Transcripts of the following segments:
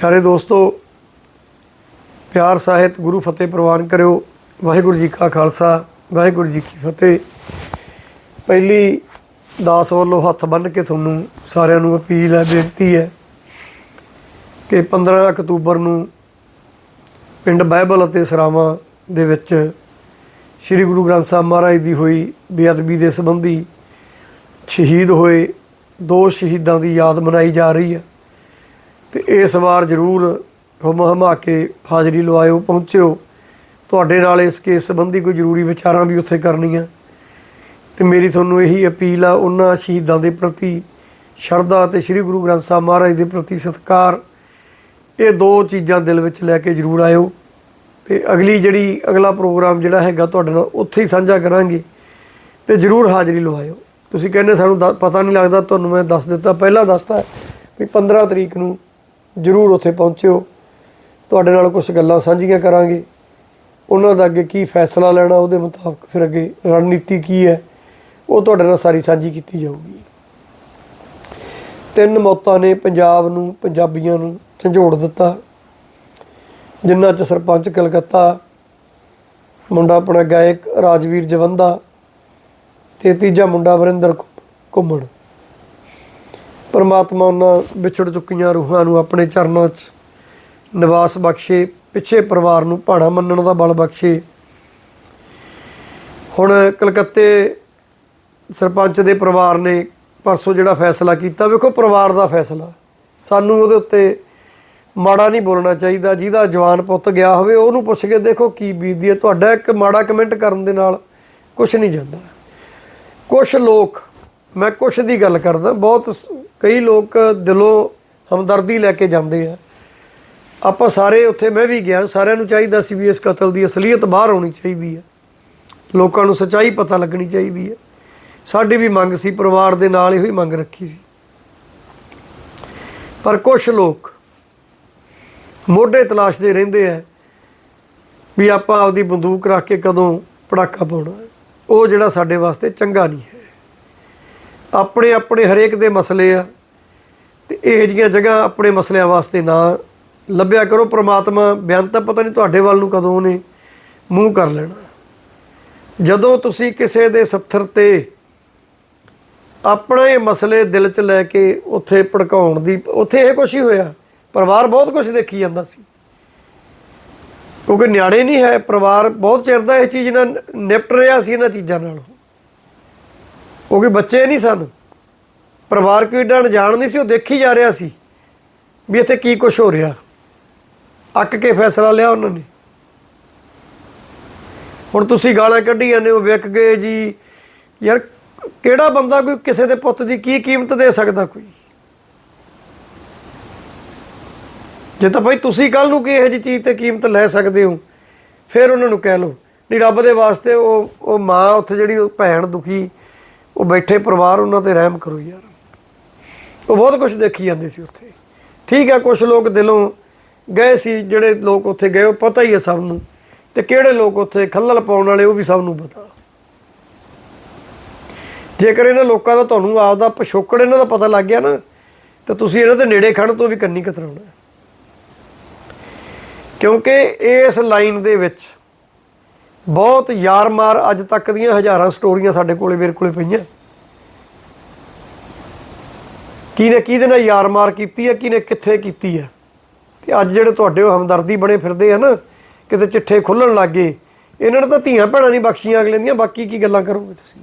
ਪਿਆਰੇ ਦੋਸਤੋ, ਪਿਆਰ ਸਾਹਿਤ ਗੁਰੂ ਫਤਿਹ ਪ੍ਰਵਾਨ ਕਰਿਓ। ਵਾਹਿਗੁਰੂ ਜੀ ਕਾ ਖਾਲਸਾ, ਵਾਹਿਗੁਰੂ ਜੀ ਕੀ ਫਤਿਹ। ਪਹਿਲੀ ਦਾਸ ਵੱਲੋਂ ਹੱਥ ਬੰਨ੍ਹ ਕੇ ਤੁਹਾਨੂੰ ਸਾਰਿਆਂ ਨੂੰ ਅਪੀਲ ਹੈ, ਬੇਨਤੀ ਹੈ ਕਿ 15 ਅਕਤੂਬਰ ਨੂੰ ਪਿੰਡ ਬਾਈਬਲ ਅਤੇ ਸਰਾਵਾਂ ਦੇ ਵਿੱਚ ਸ੍ਰੀ ਗੁਰੂ ਗ੍ਰੰਥ ਸਾਹਿਬ ਮਹਾਰਾਜ ਦੀ ਹੋਈ ਬੇਅਦਬੀ ਦੇ ਸੰਬੰਧੀ ਸ਼ਹੀਦ ਹੋਏ ਦੋ ਸ਼ਹੀਦਾਂ ਦੀ ਯਾਦ ਮਨਾਈ ਜਾ ਰਹੀ ਹੈ। ਤੇ ਇਸ ਵਾਰ ਜ਼ਰੂਰ ਹੁਮ ਹਮਾ ਕੇ ਹਾਜ਼ਰੀ ਲਵਾਇਓ, ਪਹੁੰਚਿਓ। ਤੁਹਾਡੇ ਨਾਲ ਇਸ ਕੇਸ ਸੰਬੰਧੀ ਕੋਈ ਜ਼ਰੂਰੀ ਵਿਚਾਰਾਂ ਵੀ ਉੱਥੇ ਕਰਨੀਆਂ। ਤੇ ਮੇਰੀ ਤੁਹਾਨੂੰ ਇਹੀ ਅਪੀਲ ਆ, ਉਹਨਾਂ ਸ਼ਹੀਦਾਂ ਦੇ ਪ੍ਰਤੀ ਸ਼ਰਧਾ ਤੇ ਸ੍ਰੀ ਗੁਰੂ ਗ੍ਰੰਥ ਸਾਹਿਬ ਮਹਾਰਾਜ ਦੇ ਪ੍ਰਤੀ ਸਤਿਕਾਰ। ਇਹ ਦੋ ਚੀਜ਼ਾਂ ਦਿਲ ਵਿੱਚ ਲੈ ਕੇ ਜ਼ਰੂਰ ਆਇਓ। ਤੇ ਅਗਲੀ ਜਿਹੜੀ, ਅਗਲਾ ਪ੍ਰੋਗਰਾਮ ਜਿਹੜਾ ਹੈਗਾ ਤੁਹਾਡੇ ਨਾਲ ਉੱਥੇ ਹੀ ਸਾਂਝਾ ਕਰਾਂਗੇ ਤੇ ਜ਼ਰੂਰ ਹਾਜ਼ਰੀ ਲਵਾਇਓ। ਤੁਸੀਂ ਕਹਿੰਦੇ ਸਾਨੂੰ ਦ- ਪਤਾ ਨਹੀਂ ਲੱਗਦਾ, ਤੁਹਾਨੂੰ ਮੈਂ ਦੱਸ ਦਿੱਤਾ, ਪਹਿਲਾਂ ਦੱਸਤਾ ਵੀ 15 ਤਰੀਕ ਨੂੰ ਜ਼ਰੂਰ ਉੱਥੇ ਪਹੁੰਚਿਓ। ਤੁਹਾਡੇ ਨਾਲ ਕੁਝ ਗੱਲਾਂ ਸਾਂਝੀਆਂ ਕਰਾਂਗੇ। ਉਹਨਾਂ ਦਾ ਅੱਗੇ ਕੀ ਫੈਸਲਾ ਲੈਣਾ, ਉਹਦੇ ਮੁਤਾਬਕ ਫਿਰ ਅੱਗੇ ਰਣਨੀਤੀ ਕੀ ਹੈ, ਉਹ ਤੁਹਾਡੇ ਨਾਲ ਸਾਰੀ ਸਾਂਝੀ ਕੀਤੀ ਜਾਊਗੀ। ਤਿੰਨ ਮੌਤਾਂ ਨੇ ਪੰਜਾਬ ਨੂੰ, ਪੰਜਾਬੀਆਂ ਨੂੰ ਝੰਜੋੜ ਦਿੱਤਾ। ਜਿਨ੍ਹਾਂ 'ਚ ਸਰਪੰਚ ਕਲਕੱਤਾ, ਮੁੰਡਾ ਆਪਣਾ ਗਾਇਕ ਰਾਜਵੀਰ ਜਵੰਦਾ ਤੇ ਤੀਜਾ ਮੁੰਡਾ ਵਰਿੰਦਰ ਘੁ- ਘੁੰਮਣ। ਪਰਮਾਤਮਾ ਉਹਨਾਂ ਵਿਛੜ ਚੁੱਕੀਆਂ ਰੂਹਾਂ ਨੂੰ ਆਪਣੇ ਚਰਨਾਂ 'ਚ ਨਿਵਾਸ ਬਖਸ਼ੇ, ਪਿੱਛੇ ਪਰਿਵਾਰ ਨੂੰ ਭਾਣਾ ਮੰਨਣ ਦਾ ਬਲ ਬਖਸ਼ੇ। ਹੁਣ ਕਲਕੱਤੇ ਸਰਪੰਚ ਦੇ ਪਰਿਵਾਰ ਨੇ ਪਰਸੋਂ ਜਿਹੜਾ ਫੈਸਲਾ ਕੀਤਾ, ਵੇਖੋ ਪਰਿਵਾਰ ਦਾ ਫੈਸਲਾ। ਸਾਨੂੰ ਉਹਦੇ ਉੱਤੇ ਮਾੜਾ ਨਹੀਂ ਬੋਲਣਾ ਚਾਹੀਦਾ, ਜਿਹਦਾ ਜਵਾਨ ਪੁੱਤ ਗਿਆ ਹੋਵੇ, ਉਹਨੂੰ ਪੁੱਛ ਕੇ ਦੇਖੋ ਕੀ ਬੀਤਦੀ ਹੈ। ਤੁਹਾਡਾ ਇੱਕ ਮਾੜਾ ਕਮੈਂਟ ਕਰਨ ਦੇ ਨਾਲ ਕੁਝ ਨਹੀਂ ਜਾਂਦਾ। ਕੁਝ ਲੋਕ ਮੈਂ ਕੁਛ ਦੀ ਗੱਲ ਕਰਦਾ, ਬਹੁਤ ਸ- ਕਈ ਲੋਕ ਦਿਲੋਂ ਹਮਦਰਦੀ ਲੈ ਕੇ ਜਾਂਦੇ ਆ। ਆਪਾਂ ਸਾਰੇ ਉੱਥੇ ਮੈਂ ਵੀ ਗਿਆ, ਸਾਰਿਆਂ ਨੂੰ ਚਾਹੀਦਾ ਸੀ ਵੀ ਇਸ ਕਤਲ ਦੀ ਅਸਲੀਅਤ ਬਾਹਰ ਆਉਣੀ ਚਾਹੀਦੀ ਹੈ ਲੋਕਾਂ ਨੂੰ ਸੱਚਾਈ ਪਤਾ ਲੱਗਣੀ ਚਾਹੀਦੀ ਹੈ ਸਾਡੀ ਵੀ ਮੰਗ ਸੀ, ਪਰਿਵਾਰ ਦੇ ਨਾਲ ਇਹੋ ਹੀ ਮੰਗ ਰੱਖੀ ਸੀ। ਪਰ ਕੁਝ ਲੋਕ ਮੋਢੇ ਤਲਾਸ਼ਦੇ ਰਹਿੰਦੇ ਆ ਵੀ ਆਪਾਂ ਆਪਦੀ ਬੰਦੂਕ ਰੱਖ ਕੇ ਕਦੋਂ ਪੜਾਕਾ ਪਾਉਣਾ। ਉਹ ਜਿਹੜਾ ਸਾਡੇ ਵਾਸਤੇ ਚੰਗਾ ਨਹੀਂ ਹੈ। ਆਪਣੇ ਆਪਣੇ ਹਰੇਕ ਦੇ ਮਸਲੇ ਆ ਤੇ ਇਹ ਜੀਆਂ ਜਗ੍ਹਾ ਆਪਣੇ ਮਸਲਿਆਂ ਵਾਸਤੇ ਨਾ ਲੱਭਿਆ ਕਰੋ। ਪ੍ਰਮਾਤਮਾ ਬਿਆਨ ਤਾਂ ਪਤਾ ਨਹੀਂ ਤੁਹਾਡੇ ਵੱਲ ਨੂੰ ਕਦੋਂ ਉਹਨੇ ਮੂੰਹ ਕਰ ਲੈਣਾ। ਜਦੋਂ ਤੁਸੀਂ ਕਿਸੇ ਦੇ ਸੱਥਰ ਤੇ ਆਪਣੇ ਮਸਲੇ ਦਿਲ 'ਚ ਲੈ ਕੇ ਉੱਥੇ ਭੜਕਾਉਣ ਦੀ, ਉੱਥੇ ਇਹ ਕੁਛ ਹੀ ਹੋਇਆ। ਪਰਿਵਾਰ ਬਹੁਤ ਕੁਝ ਦੇਖੀ ਜਾਂਦਾ ਸੀ। ਕਿਉਂਕਿ ਨਿਆਣੇ ਨਹੀਂ ਹੈ, ਪਰਿਵਾਰ ਬਹੁਤ ਚਿਰ ਦਾ ਇਹ ਚੀਜ਼ ਨਾਲ ਨਿਪਟ ਰਿਹਾ ਸੀ ਇਹਨਾਂ ਚੀਜ਼ਾਂ ਨਾਲ। ਉਹ ਕਿਉਂਕਿ ਬੱਚੇ ਨਹੀਂ ਸਨ। ਪਰਿਵਾਰ ਕੋਈ ਏਡਾ ਅਣਜਾਣ ਨਹੀਂ ਸੀ, ਉਹ ਦੇਖੀ ਜਾ ਰਿਹਾ ਸੀ ਵੀ ਇੱਥੇ ਕੀ ਕੁਝ ਹੋ ਰਿਹਾ। ਅੱਕ ਕੇ ਫੈਸਲਾ ਲਿਆ ਉਹਨਾਂ ਨੇ। ਹੁਣ ਤੁਸੀਂ ਗਾਲਾਂ ਕੱਢੀ ਜਾਂਦੇ ਹੋ, ਵਿਕ ਗਏ ਜੀ। ਯਾਰ, ਕਿਹੜਾ ਬੰਦਾ ਕੋਈ ਕਿਸੇ ਦੇ ਪੁੱਤ ਦੀ ਕੀ ਕੀਮਤ ਦੇ ਸਕਦਾ ਕੋਈ? ਜੇ ਤਾਂ ਭਾਈ ਤੁਸੀਂ ਕੱਲ ਨੂੰ ਕੀ ਇਹੋ ਜਿਹੀ ਚੀਜ਼ ਤੇ ਕੀਮਤ ਲੈ ਸਕਦੇ ਹੋ, ਫਿਰ ਉਹਨਾਂ ਨੂੰ ਕਹਿ ਲਓ ਨਹੀਂ ਰੱਬ ਦੇ ਵਾਸਤੇ ਉਹ ਉਹ ਮਾਂ ਉੱਥੇ ਜਿਹੜੀ ਉਹ ਭੈਣ ਦੁਖੀ ਉਹ ਬੈਠੇ ਪਰਿਵਾਰ ਉਹਨਾਂ ਤੇ ਰਹਿਮ ਕਰੋ ਯਾਰ। ਉਹ ਬਹੁਤ ਕੁਝ ਦੇਖੀ ਜਾਂਦੇ ਸੀ ਉੱਥੇ। ਠੀਕ ਹੈ ਕੁਝ ਲੋਕ ਦਿਲੋਂ ਗਏ ਸੀ, ਜਿਹੜੇ ਲੋਕ ਉੱਥੇ ਗਏ, ਉਹ ਪਤਾ ਹੀ ਹੈ ਸਭ ਨੂੰ। ਤੇ ਕਿਹੜੇ ਲੋਕ ਉੱਥੇ ਖੱਲਲ ਪਾਉਣ ਵਾਲੇ, ਉਹ ਵੀ ਸਭ ਨੂੰ ਪਤਾ। ਜੇਕਰ ਇਹਨਾਂ ਲੋਕਾਂ ਦਾ ਤੁਹਾਨੂੰ ਆਪਦਾ ਪਿਛੋਕੜ ਇਹਨਾਂ ਦਾ ਪਤਾ ਲੱਗ ਗਿਆ ਨਾ, ਤਾਂ ਤੁਸੀਂ ਇਹਨਾਂ ਦੇ ਨੇੜੇ ਖੜਨ ਤੋਂ ਵੀ ਕੰਨੀ ਕਤਰਾਉਣਾ। ਕਿਉਂਕਿ ਇਸ ਲਾਈਨ ਦੇ ਵਿੱਚ ਬਹੁਤ ਯਾਰ ਮਾਰ ਅੱਜ ਤੱਕ ਦੀਆਂ ਹਜ਼ਾਰਾਂ ਸਟੋਰੀਆਂ ਸਾਡੇ ਕੋਲੇ ਮੇਰੇ ਕੋਲੇ ਪਈਆਂ। ਕਿਹਨੇ ਕਿਹਦੇ ਨਾਲ ਯਾਰ ਮਾਰ ਕੀਤੀ ਹੈ, ਕਿਹਨੇ ਕਿੱਥੇ ਕੀਤੀ ਹੈ। ਤੇ ਅੱਜ ਜਿਹੜੇ ਤੁਹਾਡੇ ਉਹ ਹਮਦਰਦੀ ਬਣੇ ਫਿਰਦੇ ਆ ਨਾ, ਕਿਤੇ ਚਿੱਠੇ ਖੁੱਲਣ ਲੱਗੇ ਇਹਨਾਂ ਨੇ ਤਾਂ ਧੀਆਂ ਭੈਣਾਂ ਨਹੀਂ ਬਖਸ਼ੀਆਂ ਅਗਲੇ ਦੀਆਂ, ਬਾਕੀ ਕੀ ਗੱਲਾਂ ਕਰੋਗੇ ਤੁਸੀਂ?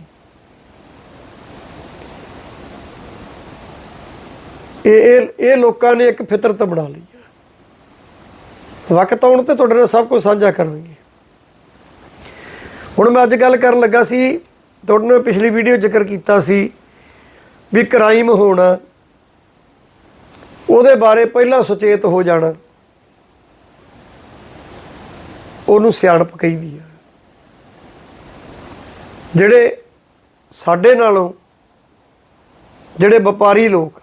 ਇਹ ਇਹ ਲੋਕਾਂ ਨੇ ਇੱਕ ਫਿਤਰਤ ਬਣਾ ਲਈ ਹੈ। ਵਕਤ ਆਉਣ ਤੇ ਤੁਹਾਡੇ ਨਾਲ ਸਭ ਕੁਝ ਸਾਂਝਾ ਕਰਾਂਗੇ। ਹੁਣ ਮੈਂ ਅੱਜ ਗੱਲ ਕਰਨ ਲੱਗਾ ਸੀ ਤੁਹਾਡੇ ਨਾਲ ਪਿਛਲੀ ਵੀਡੀਓ ਜ਼ਿਕਰ ਕੀਤਾ ਸੀ ਵੀ ਕ੍ਰਾਈਮ ਹੋਣਾ ਉਹਦੇ ਬਾਰੇ ਪਹਿਲਾਂ ਸੁਚੇਤ ਹੋ ਜਾਣਾ। ਉਹਨੂੰ ਸਿਆਣਪ ਕਹੀਦੀ ਆ। ਜਿਹੜੇ ਸਾਡੇ ਨਾਲੋਂ ਜਿਹੜੇ ਵਪਾਰੀ ਲੋਕ ਆ,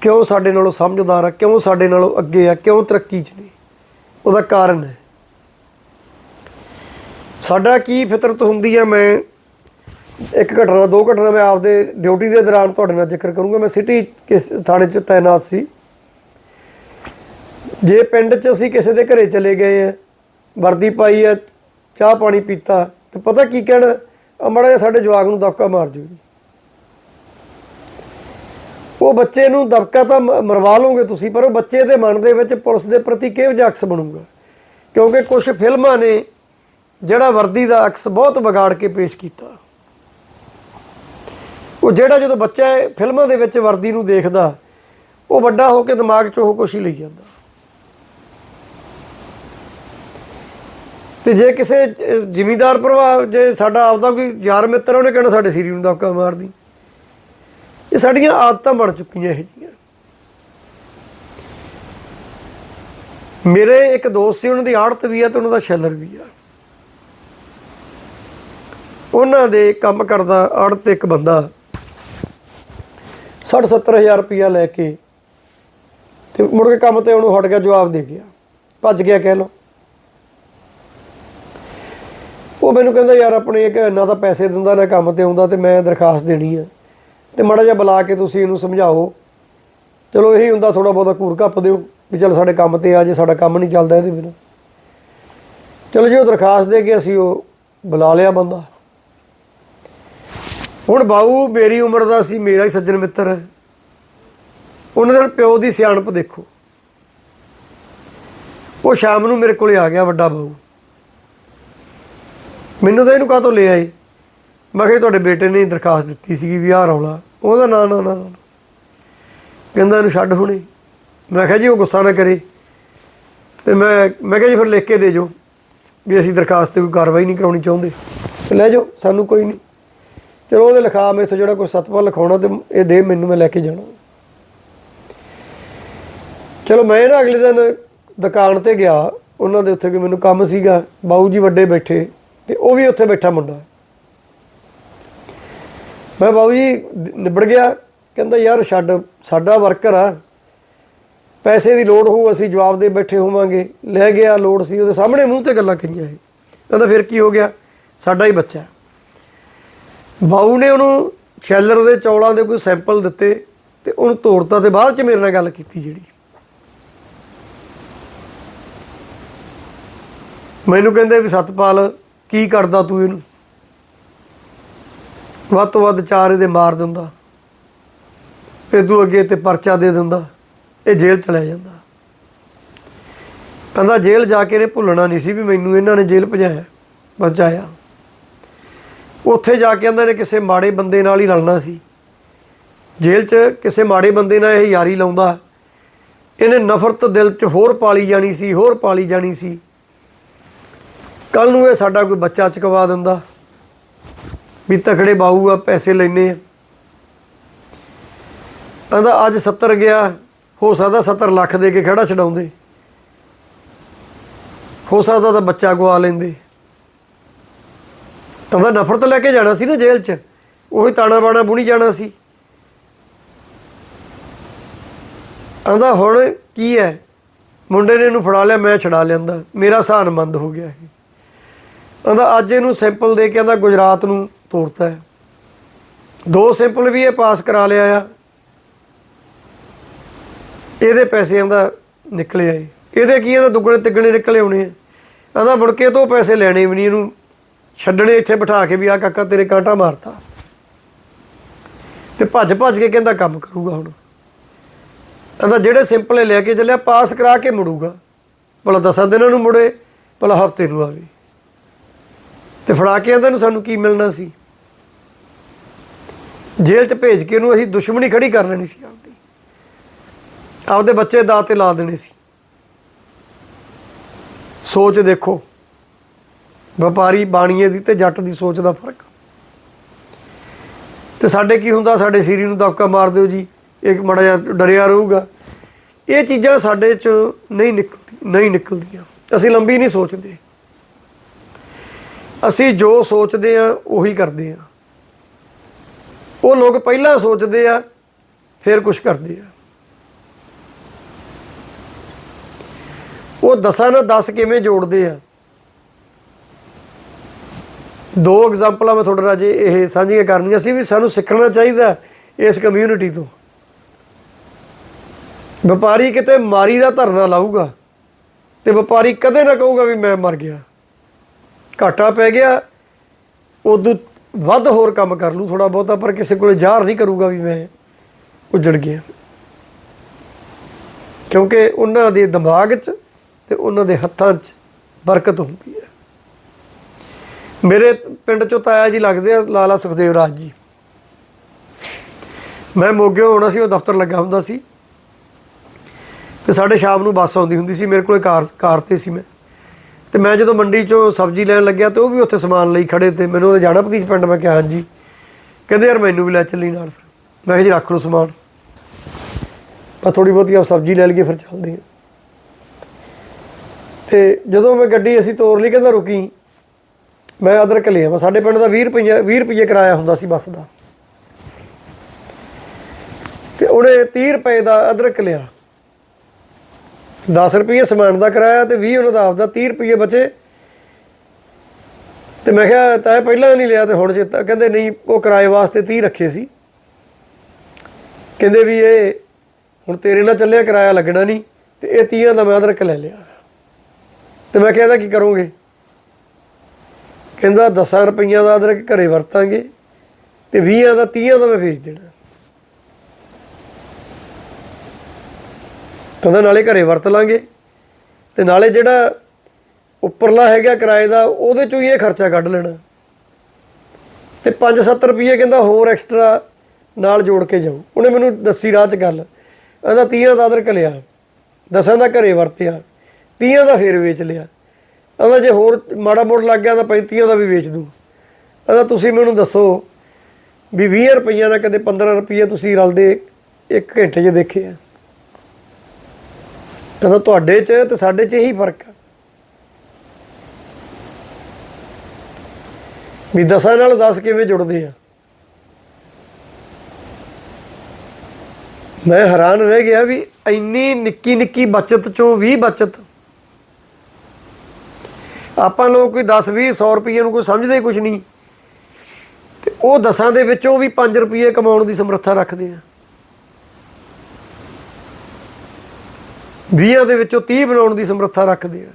ਕਿਉਂ ਸਾਡੇ ਨਾਲੋਂ ਸਮਝਦਾਰ ਆ ਕਿਉਂ ਸਾਡੇ ਨਾਲੋਂ ਅੱਗੇ ਆ ਕਿਉਂ ਤਰੱਕੀ 'ਚ ਨੇ ਉਹਦਾ ਕਾਰਨ ਹੈ। ਸਾਡਾ ਕੀ ਫਿਤਰਤ ਹੁੰਦੀ ਹੈ ਮੈਂ ਇੱਕ ਘਟਨਾ, ਦੋ ਘਟਨਾ ਮੈਂ ਆਪਦੇ ਡਿਊਟੀ ਦੇ ਦੌਰਾਨ ਤੁਹਾਡੇ ਨਾਲ ਜ਼ਿਕਰ ਕਰੂੰਗਾ। ਮੈਂ ਸਿਟੀ ਕਿਸ ਥਾਣੇ 'ਚ ਤਾਇਨਾਤ ਸੀ। ਜੇ ਪਿੰਡ 'ਚ ਅਸੀਂ ਕਿਸੇ ਦੇ ਘਰੇ ਚਲੇ ਗਏ ਆ, ਵਰਦੀ ਪਾਈ ਆ, ਚਾਹ ਪਾਣੀ ਪੀਤਾ, ਤੇ ਪਤਾ ਕੀ ਕਹਿਣਾ ਅਮੜਾ ਜਿਹਾ ਸਾਡੇ ਜਵਾਕ ਨੂੰ ਦਬਕਾ ਮਾਰ ਦਿਓ ਉਹ ਬੱਚੇ ਨੂੰ ਦਬਕਾ ਤਾਂ ਮਰਵਾ ਲਓਗੇ ਤੁਸੀਂ, ਪਰ ਉਹ ਬੱਚੇ ਦੇ ਮਨ ਦੇ ਵਿੱਚ ਪੁਲਿਸ ਦੇ ਪ੍ਰਤੀ ਕਿਹੋ ਜਿਹਾ ਅਕਸ ਬਣੂਗਾ? ਕਿਉਂਕਿ ਕੁਝ ਫਿਲਮਾਂ ਨੇ ਜਿਹੜਾ ਵਰਦੀ ਦਾ ਅਕਸ ਬਹੁਤ ਵਿਗਾੜ ਕੇ ਪੇਸ਼ ਕੀਤਾ। ਉਹ ਜਿਹੜਾ ਜਦੋਂ ਬੱਚਾ ਫਿਲਮਾਂ ਦੇ ਵਿੱਚ ਵਰਦੀ ਨੂੰ ਦੇਖਦਾ, ਉਹ ਵੱਡਾ ਹੋ ਕੇ ਦਿਮਾਗ 'ਚ ਉਹ ਕੁਛ ਹੀ ਲਈ ਜਾਂਦਾ। ਤੇ ਜੇ ਕਿਸੇ ਜ਼ਿਮੀਦਾਰ ਪ੍ਰਭਾਵ ਜੇ ਸਾਡਾ ਆਪਦਾ ਕੋਈ ਯਾਰ ਮਿੱਤਰ ਉਹਨੇ ਕਹਿਣਾ ਸਾਡੇ ਸੀਰੀ ਨੂੰ ਦਬਕਾ ਮਾਰਦੀ ਇਹ ਸਾਡੀਆਂ ਆਦਤਾਂ ਬਣ ਚੁੱਕੀਆਂ ਇਹ ਜੀਆਂ। ਮੇਰੇ ਇੱਕ ਦੋਸਤ ਸੀ, ਉਹਨਾਂ ਦੀ ਆੜਤ ਵੀ ਆ ਤੇ ਉਹਨਾਂ ਦਾ ਸ਼ੈਲਰ ਵੀ ਆ। ਉਹਨਾਂ ਦੇ ਕੰਮ ਕਰਦਾ ਆੜਤ ਇੱਕ ਬੰਦਾ। 60 70000 ਰੁਪਇਆ ਲੈ ਕੇ ਤੇ ਮੁੜ ਕੇ ਕੰਮ ਤੇ ਉਹਨੂੰ ਹਟ ਗਿਆ, ਜਵਾਬ ਦੇ ਗਿਆ। ਭੱਜ ਗਿਆ ਕਹਿ ਲਓ। ਉਹ ਮੈਨੂੰ ਕਹਿੰਦਾ, ਯਾਰ ਆਪਣੇ ਇੱਕ ਨਾ ਤਾਂ ਪੈਸੇ ਦਿੰਦਾ, ਨਾ ਕੰਮ ਤੇ ਆਉਂਦਾ ਤੇ ਮੈਂ ਦਰਖਾਸਤ ਦੇਣੀ ਆ। ਤੇ ਮਾੜਾ ਜਿਹਾ ਬੁਲਾ ਕੇ ਤੁਸੀਂ ਇਹਨੂੰ ਸਮਝਾਓ। ਚਲੋ ਇਹੀ ਹੁੰਦਾ ਥੋੜਾ ਬਹੁਤਾ ਕੂਰ ਕੱਪ ਦਿਓ ਵੀ ਚਲ ਸਾਡੇ ਕੰਮ ਤੇ ਆ ਜੇ, ਸਾਡਾ ਕੰਮ ਨਹੀਂ ਚੱਲਦਾ ਇਹਦੇ ਬਿਨਾਂ। ਚਲੋ ਜੀ, ਉਹ ਦਰਖਾਸਤ ਦੇ ਕੇ ਅਸੀਂ ਉਹ ਬੁਲਾ ਲਿਆ ਬੰਦਾ। ਹੁਣ ਬਾਊ ਮੇਰੀ ਉਮਰ ਦਾ ਸੀ, ਮੇਰਾ ਹੀ ਸੱਜਣ ਮਿੱਤਰ ਹੈ। ਉਹਨਾਂ ਦੇ ਪਿਓ ਦੀ ਸਿਆਣਪ ਦੇਖੋ। ਉਹ ਸ਼ਾਮ ਨੂੰ ਮੇਰੇ ਕੋਲੇ ਆ ਗਿਆ ਵੱਡਾ ਬਾਊ। ਮੈਨੂੰ ਤਾਂ ਇਹਨੂੰ ਕਾਹ ਤੋਂ ਲੈ ਆਏ? ਮੈਂ ਕਿਹਾ ਤੁਹਾਡੇ ਬੇਟੇ ਨੇ ਦਰਖਾਸਤ ਦਿੱਤੀ ਸੀਗੀ ਵੀ ਆਹ ਰੌਲਾ। ਉਹਦਾ ਨਾ ਨਾ ਨਾ ਕਹਿੰਦਾ ਇਹਨੂੰ ਛੱਡ ਹੁਣੇ। ਮੈਂ ਕਿਹਾ ਜੀ, ਉਹ ਗੁੱਸਾ ਨਾ ਕਰੇ। ਤੇ ਮੈਂ ਮੈਂ ਕਿਹਾ ਜੀ, ਫਿਰ ਲਿਖ ਕੇ ਦੇ ਜੋ। ਵੀ ਅਸੀਂ ਦਰਖਾਸਤ ਤੇ ਕੋਈ ਕਾਰਵਾਈ ਨਹੀਂ ਕਰਾਉਣੀ ਚਾਹੁੰਦੇ। ਲੈ ਜਾਓ, ਸਾਨੂੰ ਕੋਈ ਨਹੀਂ। ਚਲੋ ਉਹਦੇ ਲਿਖਾ, ਮੈਂ ਇੱਥੋਂ ਜਿਹੜਾ ਕੋਈ ਸਤਪਾ ਲਿਖਾਉਣਾ ਤੇ ਇਹ ਦੇ ਮੈਨੂੰ, ਮੈਂ ਲੈ ਕੇ ਜਾਣਾ। ਚਲੋ ਮੈਂ ਨਾ ਅਗਲੇ ਦਿਨ ਦੁਕਾਨ ਤੇ ਗਿਆ, ਉਹਨਾਂ ਦੇ ਉੱਥੇ ਕਿ ਮੈਨੂੰ ਕੰਮ ਸੀਗਾ, ਬਾਊ ਜੀ ਵੱਡੇ ਬੈਠੇ, ਤੇ ਉਹ ਵੀ ਉੱਥੇ ਬੈਠਾ ਮੁੰਡਾ। ਮੈਂ ਬਾਊ ਜੀ, ਨਿਬੜ ਗਿਆ, ਕਹਿੰਦਾ, ਯਾਰ ਛੱਡ, ਸਾਡਾ ਵਰਕਰ ਆ, ਪੈਸੇ ਦੀ ਲੋੜ ਹੋਊ, ਅਸੀਂ ਜਵਾਬ ਦੇ ਬੈਠੇ ਹੋਵਾਂਗੇ। ਲੈ ਗਿਆ, ਲੋੜ ਸੀ, ਉਹਦੇ ਸਾਹਮਣੇ ਮੂੰਹ ਤੇ ਗੱਲਾਂ ਕਰੀਆਂ ਇਹ। ਕਹਿੰਦਾ, ਫਿਰ ਕੀ ਹੋ ਗਿਆ? ਸਾਡਾ ਹੀ ਬੱਚਾ ਹੈ। ਬਾਊ ਨੇ ਉਹਨੂੰ ਸ਼ੈਲਰ ਦੇ ਚੌਲਾਂ ਦੇ ਕੋਈ ਸੈਂਪਲ ਦਿੱਤੇ ਤੇ ਉਹਨੂੰ ਤੋੜਤਾ ਤੇ ਬਾਅਦ ਚ ਮੇਰੇ ਨਾਲ ਗੱਲ ਕੀਤੀ ਜਿਹੜੀ। ਮੈਨੂੰ ਕਹਿੰਦੇ ਵੀ, ਸਤਪਾਲ, ਕੀ ਕਰਦਾ ਤੂੰ ਇਹਨੂੰ? ਵੱਧ ਤੋਂ ਵੱਧ ਚਾਰ ਇਹਦੇ ਮਾਰ ਦਿੰਦਾ। ਇਹ ਤੂੰ ਅੱਗੇ ਤੇ ਪਰਚਾ ਦੇ ਦਿੰਦਾ ਇਹ ਜੇਲ੍ਹ ਚਲਾ ਜਾਂਦਾ। ਕਹਿੰਦਾ, ਜੇਲ੍ਹ ਜਾ ਕੇ ਇਹਨੇ ਭੁੱਲਣਾ ਨਹੀਂ ਸੀ ਵੀ ਮੈਨੂੰ ਇਹਨਾਂ ਨੇ ਜੇਲ੍ਹ ਭਜਾਇਆ ਪਹੁੰਚਾਇਆ ਉੱਥੇ ਜਾ ਕੇ ਕਹਿੰਦਾ ਨੇ ਕਿਸੇ ਮਾੜੇ ਬੰਦੇ ਨਾਲ ਹੀ ਰਲਣਾ ਸੀ। ਜੇਲ੍ਹ 'ਚ ਕਿਸੇ ਮਾੜੇ ਬੰਦੇ ਨਾਲ ਇਹ ਯਾਰੀ ਲਾਉਂਦਾ। ਇਹਨੇ ਨਫ਼ਰਤ ਦਿਲ 'ਚ ਹੋਰ ਪਾਲੀ ਜਾਣੀ ਸੀ, ਹੋਰ ਪਾਲੀ ਜਾਣੀ ਸੀ। ਕੱਲ ਨੂੰ ਇਹ ਸਾਡਾ ਕੋਈ ਬੱਚਾ ਚਕਵਾ ਦਿੰਦਾ। ਵੀ ਤਖੜੇ ਬਾਹੂ ਆ, ਪੈਸੇ ਲੈਨੇ ਆ। ਕਹਿੰਦਾ, ਅੱਜ 70 ਗਿਆ, ਹੋ ਸਕਦਾ 70 ਲੱਖ ਦੇ ਕੇ ਖੜਾ ਛਡਾਉਂਦੇ। ਹੋ ਸਕਦਾ ਤਾਂ ਬੱਚਾ ਗਵਾ ਲੈਂਦੇ। ਕਹਿੰਦਾ ਨਫ਼ਰਤ ਲੈ ਕੇ ਜਾਣਾ ਸੀ ਨਾ ਜੇਲ੍ਹ 'ਚ। ਉਹੀ ਤਾਣਾ ਬਾਣਾ ਬੁਣੀ ਜਾਣਾ ਸੀ। ਕਹਿੰਦਾ ਹੁਣ ਕੀ ਹੈ ਮੁੰਡੇ ਨੇ ਇਹਨੂੰ ਫੜਾ ਲਿਆ, ਮੈਂ ਛਡਾ ਲਿਆਂਦਾ। ਮੇਰਾ ਸਾਨ ਬੰਦ ਹੋ ਗਿਆ ਇਹ। ਕਹਿੰਦਾ ਅੱਜ ਇਹਨੂੰ ਸੈਂਪਲ ਦੇ ਕੇ ਕਹਿੰਦਾ ਗੁਜਰਾਤ ਨੂੰ ਤੋਰਤਾ ਹੈ। ਦੋ ਸੈਂਪਲ ਵੀ ਇਹ ਪਾਸ ਕਰਾ ਲਿਆ ਆ। ਇਹਦੇ ਪੈਸੇ ਆਂਦਾ, ਨਿਕਲੇ ਆਏ। ਇਹਦੇ ਕੀ ਇਹਦਾ ਦੁੱਗਣੇ ਤਿੱਗਣੇ ਨਿਕਲੇ ਆਉਣੇ ਆ। ਕਹਿੰਦਾ ਮੁੜ ਕੇ ਤੋਂ ਪੈਸੇ ਲੈਣੇ ਵੀ ਨਹੀਂ ਇਹਨੂੰ। ਛੱਡਣੇ ਇੱਥੇ ਬਿਠਾ ਕੇ ਵੀ ਆ ਕਾਕਾ ਤੇਰੇ ਕਾਂਟਾ ਮਾਰਤਾ। ਤੇ ਭੱਜ ਭੱਜ ਕੇ ਕਹਿੰਦਾ ਕੰਮ ਕਰੂਗਾ ਹੁਣ। ਕਹਿੰਦਾ ਜਿਹੜੇ ਸਿੰਪਲੇ ਲੈ ਕੇ ਚੱਲਿਆ, ਪਾਸ ਕਰਾ ਕੇ ਮੁੜੂਗਾ। ਭਲਾ ਦਸਾਂ ਦਿਨਾਂ ਨੂੰ ਮੁੜੇ, ਭਲਾ ਹਫ਼ਤੇ ਨੂੰ ਆਵੇ। ਤੇ ਫੜਾ ਕੇ ਆਂਦਾ ਨੂੰ ਸਾਨੂੰ ਕੀ ਮਿਲਣਾ ਸੀ। ਜੇਲ੍ਹ 'ਚ ਭੇਜ ਕੇ ਇਹਨੂੰ ਅਸੀਂ ਦੁਸ਼ਮਣੀ ਖੜੀ ਕਰ ਲੈਣੀ ਸੀ ਆਪਦੀ। ਆਪਦੇ ਬੱਚੇ ਦਾਤੇ ਲਾ ਦੇਣੇ ਸੀ। ਸੋਚ ਦੇਖੋ। ਵਪਾਰੀ ਬਾਣੀਏ ਦੀ ਤੇ ਜੱਟ ਦੀ ਸੋਚ ਦਾ ਫ਼ਰਕ। ਤੇ ਸਾਡੇ ਕੀ ਹੁੰਦਾ? ਸਾਡੇ ਸਰੀਰ ਨੂੰ ਦਬਕਾ ਮਾਰ ਦਿਓ ਜੀ। ਇੱਕ ਮੜਾ ਜਿਹਾ ਡਰਿਆ ਰਹੂਗਾ। ਇਹ ਚੀਜ਼ਾਂ ਸਾਡੇ ਚ ਨਹੀਂ ਨਿਕਲਦੀ ਨਹੀਂ ਨਿਕਲਦੀਆਂ। ਅਸੀਂ ਲੰਬੀ ਨਹੀਂ ਸੋਚਦੇ। ਅਸੀਂ ਜੋ ਸੋਚਦੇ ਆ ਉਹੀ ਕਰਦੇ ਆ ਉਹ ਲੋਕ ਪਹਿਲਾਂ ਸੋਚਦੇ ਆ, ਫਿਰ ਕੁਝ ਕਰਦੇ ਆ। ਉਹ ਦਸਾਂ ਨਾਲ 10 ਕਿਵੇਂ ਜੋੜਦੇ ਆ? ਦੋ ਐਗਜ਼ਾਮਪਲਾਂ ਮੈਂ ਤੁਹਾਡੇ ਨਾਲ ਜੇ ਇਹ ਸਾਂਝੀਆਂ ਕਰਨੀਆਂ ਸੀ ਵੀ ਸਾਨੂੰ ਸਿੱਖਣਾ ਚਾਹੀਦਾ ਇਸ ਕਮਿਊਨਿਟੀ ਤੋਂ। ਵਪਾਰੀ ਕਿਤੇ ਮਾਰੀ ਦਾ ਧਰਨਾ ਲਾਊਗਾ ਤੇ ਵਪਾਰੀ ਕਦੇ ਨਾ ਕਹੂਗਾ ਵੀ ਮੈਂ ਮਰ ਗਿਆ। ਘਾਟਾ ਪੈ ਗਿਆ, ਉਦੋਂ ਵੱਧ ਹੋਰ ਕੰਮ ਕਰ ਲੂ ਥੋੜਾ ਬਹੁਤਾ, ਪਰ ਕਿਸੇ ਕੋਲੇ ਜ਼ਾਹਰ ਨਹੀਂ ਕਰੂਗਾ ਵੀ ਮੈਂ ਉਜੜ ਗਿਆ। ਕਿਉਂਕਿ ਉਹਨਾਂ ਦੇ ਦਿਮਾਗ 'ਚ ਤੇ ਉਹਨਾਂ ਦੇ ਹੱਥਾਂ 'ਚ ਬਰਕਤ ਹੁੰਦੀ ਹੈ। ਮੇਰੇ ਪਿੰਡ 'ਚੋਂ ਤਾਇਆ ਜੀ, ਲੱਗਦੇ ਆ ਲਾਲਾ ਸੁਖਦੇਵ ਰਾਜ ਜੀ। ਮੈਂ ਮੋਗੇ ਹੋਣਾ ਸੀ, ਉਹ ਦਫ਼ਤਰ ਲੱਗਾ ਹੁੰਦਾ ਸੀ। ਤੇ ਸਾਡੇ ਸ਼ਾਮ ਨੂੰ ਬੱਸ ਆਉਂਦੀ ਹੁੰਦੀ ਸੀ, ਮੇਰੇ ਕੋਲੇ ਕਾਰ ਕਾਰ ਤੇ ਸੀ ਮੈਂ। ਤੇ ਮੈਂ ਜਦੋਂ ਮੰਡੀ 'ਚੋਂ ਸਬਜ਼ੀ ਲੈਣ ਲੱਗਿਆ, ਤੇ ਉਹ ਵੀ ਉੱਥੇ ਸਮਾਨ ਲਈ ਖੜੇ ਤੇ ਮੈਨੂੰ ਉਹਦੇ ਜਾਣਾ ਭਤੀਜ ਪਿੰਡ, ਮੈਂ ਕਿਹਾ ਹਾਂਜੀ। ਕਹਿੰਦੇ, ਯਾਰ ਮੈਨੂੰ ਵੀ ਲੈ ਚੱਲੀ ਨਾਲ ਫਿਰ। ਮੈਂ ਕਿਹਾ, ਜੀ, ਰੱਖ ਲਓ ਸਮਾਨ। ਪਰ ਥੋੜੀ ਬਹੁਤੀ ਆ ਸਬਜ਼ੀ ਲੈ ਲਈਏ, ਫਿਰ ਚੱਲਦੇ ਹਾਂ। ਤੇ ਜਦੋਂ ਮੈਂ ਗੱਡੀ ਅਸੀਂ ਤੋਰ ਲਈ, ਕਹਿੰਦਾ, ਰੁਕੀ। ਮੈਂ ਅਦਰਕ ਲਿਆ ਮੈਂ ਸਾਡੇ ਪਿੰਡ ਦਾ 20 ਰੁਪਏ 20 ਰੁਪਏ ਕਿਰਾਇਆ ਹੁੰਦਾ ਸੀ ਬੱਸ ਦਾ। ਤੇ ਉਹਨੇ 30 ਰੁਪਏ ਦਾ ਅਦਰਕ ਲਿਆ। 10 ਰੁਪਏ ਸਮਾਨ ਦਾ ਕਿਰਾਇਆ ਤੇ 20 ਉਹਨਾਂ ਦਾ ਆਪਦਾ 30 ਰੁਪਏ ਬਚੇ। ਤੇ ਮੈਂ ਕਿਹਾ, ਤੈਂ ਪਹਿਲਾਂ ਨਹੀਂ ਲਿਆ ਤੇ ਹੁਣ ਚੇਤਾ ਕਹਿੰਦੇ ਨਹੀਂ, ਉਹ ਕਿਰਾਏ ਵਾਸਤੇ 30 ਰੱਖੇ ਸੀ। ਕਹਿੰਦੇ ਵੀ ਇਹ, ਹੁਣ ਤੇਰੇ ਨਾਲ ਚੱਲਿਆ, ਕਿਰਾਇਆ ਲੱਗਣਾ ਨਹੀਂ, ਤੇ ਇਹ 30 ਦਾ ਮੈਂ ਅਦਰਕ ਲੈ ਲਿਆ। ਤੇ ਮੈਂ ਕਿਹਾ, ਇਹਦਾ ਕੀ ਕਰੋਗੇ? ਕਹਿੰਦਾ 10 ਰੁਪਈਆਂ ਦਾ ਅਦਰਕ ਘਰੇ ਵਰਤਾਂਗੇ ਤੇ 20 ਦਾ 30 ਦਾ ਮੈਂ ਵੇਚ ਦੇਣਾ। ਕਹਿੰਦਾ ਨਾਲੇ ਘਰੇ ਵਰਤ ਲਾਂਗੇ ਤੇ ਨਾਲੇ ਜਿਹੜਾ ਉੱਪਰਲਾ ਹੈਗਾ ਕਿਰਾਏ ਦਾ, ਉਹਦੇ ਚੋਂ ਹੀ ਇਹ ਖਰਚਾ ਕੱਢ ਲੈਣਾ। ਤੇ 5-7 ਰੁਪਏ ਕਹਿੰਦਾ ਹੋਰ ਐਕਸਟਰਾ ਨਾਲ ਜੋੜ ਕੇ ਜਾਉ ਉਹਨੇ ਮੈਨੂੰ ਦੱਸੀ ਰਾਹ 'ਚ ਗੱਲ। ਕਹਿੰਦਾ 30 ਦਾ ਅਦਰਕ ਲਿਆ, ਦਸਾਂ ਦਾ ਘਰੇ ਵਰਤਿਆ 30 ਦਾ ਫੇਰ ਵੇਚ ਲਿਆ। ਕਹਿੰਦਾ ਜੇ ਹੋਰ ਮਾੜਾ ਮੋੜ ਲੱਗ ਗਿਆ ਤਾਂ 35 ਦਾ ਵੀ ਵੇਚ ਦੂੰ। ਕਹਿੰਦਾ ਤੁਸੀਂ ਮੈਨੂੰ ਦੱਸੋ ਵੀ 20 ਰੁਪਈਆ ਨਾਲ ਕਦੇ 15 ਰੁਪਈਆ ਤੁਸੀਂ ਰਲਦੇ ਇੱਕ ਘੰਟੇ 'ਚ ਦੇਖੇ ਆ। ਕਹਿੰਦਾ ਤੁਹਾਡੇ 'ਚ ਤੇ ਸਾਡੇ 'ਚ ਇਹੀ ਫ਼ਰਕ ਆ। ਵੀ ਦਸਾਂ ਨਾਲ 10 ਕਿਵੇਂ ਜੁੜਦੇ ਆ। ਮੈਂ ਹੈਰਾਨ ਰਹਿ ਗਿਆ ਵੀ ਇੰਨੀ ਨਿੱਕੀ ਨਿੱਕੀ ਬਚਤ ਚੋਂ ਵੀ ਬਚਤ ਆਪਾਂ ਲੋਕ ਕੋਈ 10 20 100 ਰੁਪਏ ਨੂੰ ਕੋਈ ਸਮਝਦੇ ਕੁਝ ਨਹੀਂ। ਤੇ ਉਹ ਦਸਾਂ ਦੇ ਵਿੱਚੋਂ ਵੀ 5 ਰੁਪਏ ਕਮਾਉਣ ਦੀ ਸਮਰੱਥਾ ਰੱਖਦੇ ਆ। 20 ਦੇ ਵਿੱਚੋਂ 30 ਬਣਾਉਣ ਦੀ ਸਮਰੱਥਾ ਰੱਖਦੇ ਆ।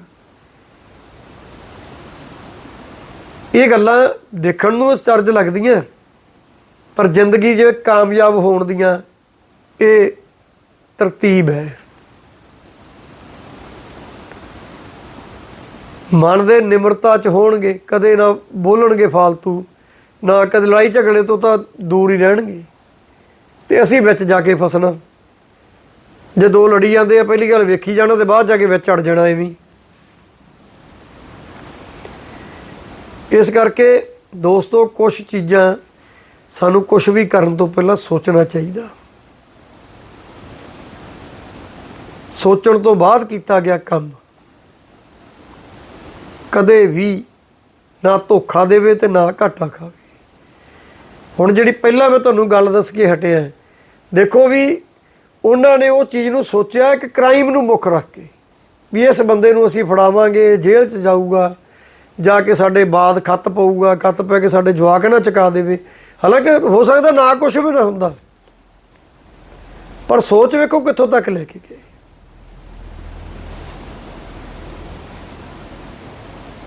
ਇਹ ਗੱਲਾਂ ਦੇਖਣ ਨੂੰ ਅਚਰਜ ਲੱਗਦੀਆਂ, ਪਰ ਜ਼ਿੰਦਗੀ ਜਿਵੇਂ ਕਾਮਯਾਬ ਹੋਣ ਦੀਆਂ, ਇਹ ਤਰਤੀਬ ਹੈ। ਮਨ ਦੇ ਨਿਮਰਤਾ ਚ ਹੋਣਗੇ, ਕਦੇ ਨਾ ਬੋਲਣਗੇ ਫਾਲਤੂ, ਨਾ ਕਦੇ ਲੜਾਈ ਝਗੜੇ ਤੋਂ ਤਾਂ ਦੂਰ ਹੀ ਰਹਿਣਗੇ। ਤੇ ਅਸੀਂ ਵਿੱਚ ਜਾ ਕੇ ਫਸਣਾ। ਜੇ ਦੋ ਲੜੀ ਜਾਂਦੇ ਆ, ਪਹਿਲੀ ਗੱਲ ਵੇਖੀ ਜਾਣਾ ਤੇ ਬਾਅਦ ਜਾ ਕੇ ਵਿੱਚ ਅੜ ਜਾਣਾ ਐਵੇਂ। ਇਸ ਕਰਕੇ ਦੋਸਤੋ ਕੁਝ ਚੀਜ਼ਾਂ ਸਾਨੂੰ ਕੁਝ ਵੀ ਕਰਨ ਤੋਂ ਪਹਿਲਾਂ ਸੋਚਣਾ ਚਾਹੀਦਾ। ਸੋਚਣ ਤੋਂ ਬਾਅਦ ਕੀਤਾ ਗਿਆ ਕੰਮ। ਕਦੇ ਵੀ ਨਾ ਧੋਖਾ ਦੇਵੇ ਤੇ ਨਾ ਘਾਟਾ ਖਾਵੇ। ਹੁਣ ਜਿਹੜੀ ਪਹਿਲਾਂ ਮੈਂ ਤੁਹਾਨੂੰ ਗੱਲ ਦੱਸ ਕੇ ਹਟਿਆ ਦੇਖੋ ਵੀ ਉਹਨਾਂ ਨੇ ਉਹ ਚੀਜ਼ ਨੂੰ ਸੋਚਿਆ ਕਿ ਕ੍ਰਾਈਮ ਨੂੰ ਮੁੱਖ ਰੱਖ ਕੇ ਵੀ ਇਸ ਬੰਦੇ ਨੂੰ ਅਸੀਂ ਫੜਾਵਾਂਗੇ, ਜੇਲ੍ਹ 'ਚ ਜਾਊਗਾ, ਜਾ ਕੇ ਸਾਡੇ ਬਾਦ ਖੱਤ ਪਊਗਾ, ਖੱਤ ਪੈ ਕੇ ਸਾਡੇ ਜਵਾਕ ਨਾ ਚਕਾ ਦੇਵੇ। ਹਾਲਾਂਕਿ ਹੋ ਸਕਦਾ ਨਾ ਕੁਝ ਵੀ ਨਾ ਹੁੰਦਾ। ਪਰ ਸੋਚ ਵੇਖੋ ਕਿੱਥੋਂ ਤੱਕ ਲੈ ਕੇ ਗਏ।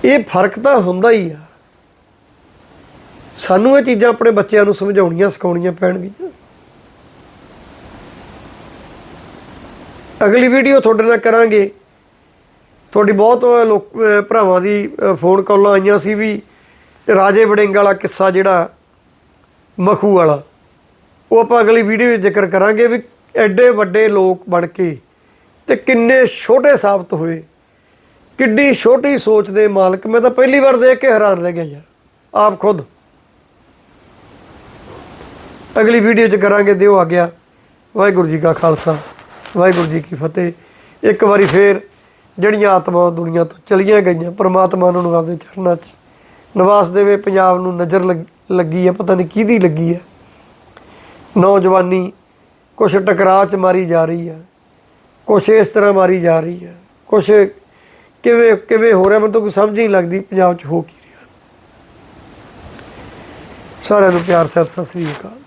ਇਹ ਫ਼ਰਕ ਤਾਂ ਹੁੰਦਾ ਹੀ ਆ। ਸਾਨੂੰ ਇਹ ਚੀਜ਼ਾਂ ਆਪਣੇ ਬੱਚਿਆਂ ਨੂੰ ਸਮਝਾਉਣੀਆਂ, ਸਿਖਾਉਣੀਆਂ ਪੈਣਗੀਆਂ। ਅਗਲੀ ਵੀਡੀਓ ਤੁਹਾਡੇ ਨਾਲ ਕਰਾਂਗੇ। ਤੁਹਾਡੀ ਬਹੁਤ ਲੋਕ ਭਰਾਵਾਂ ਦੀ ਫੋਨ ਕਾਲਾਂ ਆਈਆਂ ਸੀ ਵੀ ਰਾਜੇ ਵੜਿੰਗ ਵਾਲਾ ਕਿੱਸਾ ਜਿਹੜਾ ਮਖੂ ਵਾਲਾ, ਉਹ ਆਪਾਂ ਅਗਲੀ ਵੀਡੀਓ ਵਿੱਚ ਜ਼ਿਕਰ ਕਰਾਂਗੇ ਵੀ ਐਡੇ ਵੱਡੇ ਲੋਕ ਬਣ ਕੇ ਤੇ ਕਿੰਨੇ ਛੋਟੇ ਸਾਬਤ ਹੋਏ। ਕਿੱਡੀ ਛੋਟੀ ਸੋਚ ਦੇ ਮਾਲਕ, ਮੈਂ ਤਾਂ ਪਹਿਲੀ ਵਾਰ ਦੇਖ ਕੇ ਹੈਰਾਨ ਰਹਿ ਗਿਆ ਯਾਰ, ਆਪ ਖੁਦ। ਅਗਲੀ ਵੀਡੀਓ 'ਚ ਕਰਾਂਗੇ ਦਿਓ ਆ ਗਿਆ ਵਾਹਿਗੁਰੂ ਜੀ ਕਾ ਖਾਲਸਾ, ਵਾਹਿਗੁਰੂ ਜੀ ਕੀ ਫਤਿਹ। ਇੱਕ ਵਾਰੀ ਫੇਰ ਜਿਹੜੀਆਂ ਆਤਮਾਵਾਂ ਦੁਨੀਆ ਤੋਂ ਚਲੀਆਂ ਗਈਆਂ, ਪਰਮਾਤਮਾ ਉਹਨਾਂ ਨੂੰ ਆਪਦੇ ਚਰਨਾਂ 'ਚ ਨਿਵਾਸ ਦੇਵੇ, ਪੰਜਾਬ ਨੂੰ ਨਜ਼ਰ ਲੱਗ- ਲੱਗੀ ਹੈ ਪਤਾ ਨਹੀਂ ਕਿਹਦੀ ਲੱਗੀ ਹੈ ਨੌਜਵਾਨੀ ਕੁਛ ਟਕਰਾਅ 'ਚ ਮਾਰੀ ਜਾ ਰਹੀ ਹੈ ਕੁਛ ਇਸ ਤਰ੍ਹਾਂ ਮਾਰੀ ਜਾ ਰਹੀ ਹੈ ਕੁਛ ਕਿਵੇਂ ਕਿਵੇਂ ਹੋ ਰਿਹਾ? ਮੈਨੂੰ ਤਾਂ ਕੋਈ ਸਮਝ ਨਹੀਂ ਲੱਗਦੀ ਪੰਜਾਬ 'ਚ ਹੋ ਕੀ ਰਿਹਾ। ਸਾਰਿਆਂ ਨੂੰ ਪਿਆਰ, ਸਤਿ ਸ੍ਰੀ ਅਕਾਲ।